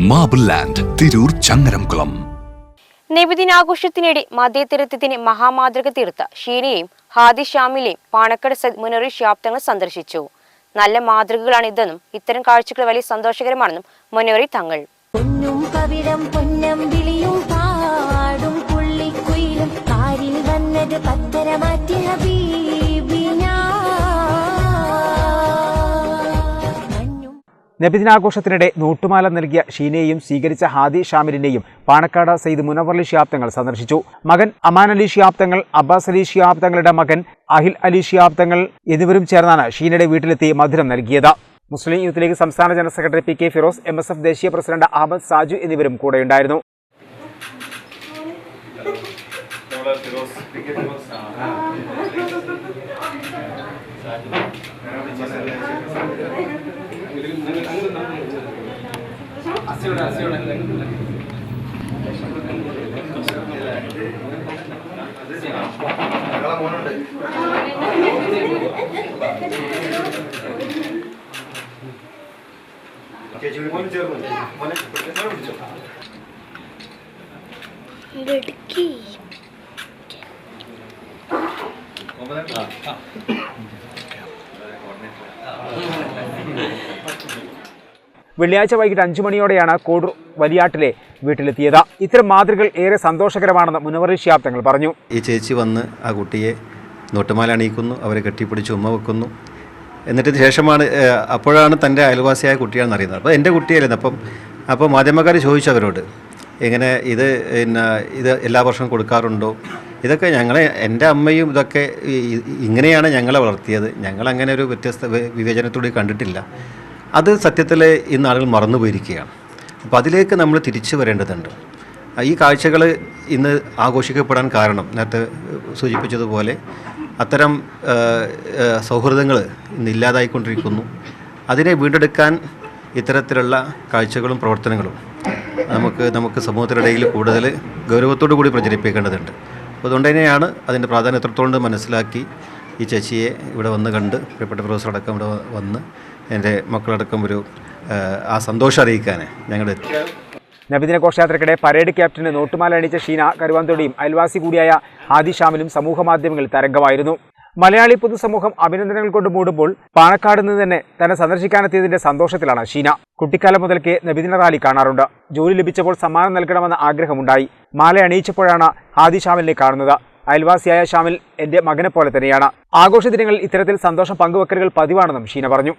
Marble land Tirur Changaramkulam നബിദിനാഘോഷത്തിനിടെ മതേതരത്വത്തിന് മഹാമാതൃക തീർത്ത ഷീനയെയും ഹാദി ഷാമിലെയും പാണക്കട് സദ് മുനറി ശാബ്ദങ്ങൾ സന്ദർശിച്ചു നല്ല മാതൃകകളാണ് ഇതെന്നും ഇത്തരം കാഴ്ചകൾ വലിയ സന്തോഷകരമാണെന്നും മുനറി തങ്ങൾ പൊന്നും പവിഴം പൊന്നം വിളിയും പാടും പുള്ളിക്കുയിലും കാരിൽ വന്നത് പത്തര മാറ്റി ഹബീബിന നബിദിനാഘോഷത്തിനിടെ നോട്ടുമാല നൽകിയ ഷീനയെയും സ്വീകരിച്ച ഹാദി ഷാമിലിനെയും പാണക്കാട് സെയ്ദ് മുനവർലി ഷിയാബ് തങ്ങൾ സന്ദർശിച്ചു. മകൻ അമാൻ അലി ഷിയാബ് തങ്ങൾ അബ്ബാസ് അലി ഷിയാബ് തങ്ങളുടെ മകൻ അഹിൽ അലി ഷിയാബ് തങ്ങൾ എന്നിവരും ചേർന്നാണ് ഷീനയുടെ വീട്ടിലെത്തി മധുരം നൽകിയത്. മുസ്ലിം യൂത്ത് ലീഗ് സംസ്ഥാന general secretary P K Firoz M S F ദേശീയ പ്രസിഡന്റ് അഹമ്മദ് സാജു എന്നിവരും കൂടെയുണ്ടായിരുന്നു. നമ്മുടെ ഫിറോസ് ഫിറോസ് അസിയുടെ അസിയുടെ ഞങ്ങളെ മോനുണ്ട് ചേച്ചി മോൻ ചേർന്നു മോനെ പിടിച്ചോ ഇടുക്കി വെള്ളിയാഴ്ച വൈകിട്ട് അഞ്ചു മണിയോടെയാണ് കോഡൂർ വലിയാട്ടിലെ വീട്ടിലെത്തിയത്. ഇത്തരം മാതൃകൾ ഏറെ സന്തോഷകരമാണെന്ന് മുനവറി ഷിയാബ് തങ്ങൾ പറഞ്ഞു. ഈ ചേച്ചി വന്ന് ആ കുട്ടിയെ നോട്ടുമാല അണിയിക്കുന്നു അവരെ കെട്ടിപ്പിടിച്ച് ഉമ്മ വെക്കുന്നു. എന്നിട്ട് ശേഷമാണ് അപ്പോഴാണ് തന്റെ അയൽവാസിയായ കുട്ടിയാണെന്ന് അറിയുന്നത്. അപ്പോൾ എന്റെ കുട്ടിയായിരുന്നു. അപ്പം അപ്പോൾ മാധ്യമക്കാർ ചോദിച്ചു അവരോട് എങ്ങനെ ഇത് പിന്നെ ഇത് എല്ലാ വർഷവും കൊടുക്കാറുണ്ടോ? ഇതൊക്കെ ഞങ്ങളെ എന്റെ അമ്മയും ഇതൊക്കെ ഇങ്ങനെയാണ് ഞങ്ങളെ വളർത്തിയത്. ഞങ്ങൾ അങ്ങനെ ഒരു വ്യത്യസ്ത വിവേചനത്തോടെ കണ്ടിട്ടില്ല. അത് സത്യത്തിൽ ഇന്ന് ആളുകൾ മറന്നു പോയിരിക്കുകയാണ്. അപ്പോൾ അതിലേക്ക് നമ്മൾ തിരിച്ചു വരേണ്ടതുണ്ട്. ഈ കാഴ്ചകൾ ഇന്ന് ആഘോഷിക്കപ്പെടാൻ കാരണം നേരത്തെ സൂചിപ്പിച്ചതുപോലെ അത്തരം സൗഹൃദങ്ങൾ ഇന്ന് ഇല്ലാതായിക്കൊണ്ടിരിക്കുന്നു. അതിനെ വീണ്ടെടുക്കാൻ ഇത്തരത്തിലുള്ള കാഴ്ചകളും പ്രവർത്തനങ്ങളും നമുക്ക് നമുക്ക് സമൂഹത്തിനിടയിൽ കൂടുതൽ ഗൗരവത്തോടു കൂടി പ്രചരിപ്പിക്കേണ്ടതുണ്ട്. അപ്പോൾ അതുകൊണ്ട് തന്നെയാണ് അതിന്റെ പ്രാധാന്യം എത്രത്തോളം മനസ്സിലാക്കി ഈ ചേച്ചിയെ ഇവിടെ വന്ന് കണ്ട് പ്രിയപ്പെട്ട പ്രൊഫസർ അടക്കം ഇവിടെ വന്ന് എന്റെ മക്കളടക്കം ഒരു ആ, സന്തോഷം അറിയിക്കാൻ ഞങ്ങൾ നബിദിന ഘോഷയാത്രക്കിടെ പരേഡ് ക്യാപ്റ്റന് നോട്ടുമാല അണിച്ച ഷീന കരുവാന്തൊടിയും അയൽവാസി കൂടിയായ ആദിഷാമിലും സമൂഹമാധ്യമങ്ങളിൽ സമൂഹ മാധ്യമങ്ങളിൽ തരംഗമായിരുന്നു. മലയാളി പൊതുസമൂഹം അഭിനന്ദനങ്ങൾ കൊണ്ട് മൂടുമ്പോൾ പാണക്കാട് നിന്ന് തന്നെ തന്നെ സന്ദർശിക്കാനെത്തിയതിന്റെ സന്തോഷത്തിലാണ് ഷീന. കുട്ടിക്കാലം മുതൽക്കേ നബിദിന റാലി കാണാറുണ്ട്. ജോലി ലഭിച്ചപ്പോൾ സമ്മാനം നൽകണമെന്ന ആഗ്രഹമുണ്ടായി. മാല അണിയിച്ചപ്പോഴാണ് ആദി ഷാമിലിനെ കാണുന്നത്. അയൽവാസിയായ ഷാമിൽ എന്റെ മകനെ പോലെ തന്നെയാണ്. ആഘോഷ ദിനങ്ങളിൽ ഇത്തരത്തിൽ സന്തോഷം പങ്കുവെക്കലുകൾ പതിവാണെന്നും ഷീന പറഞ്ഞു.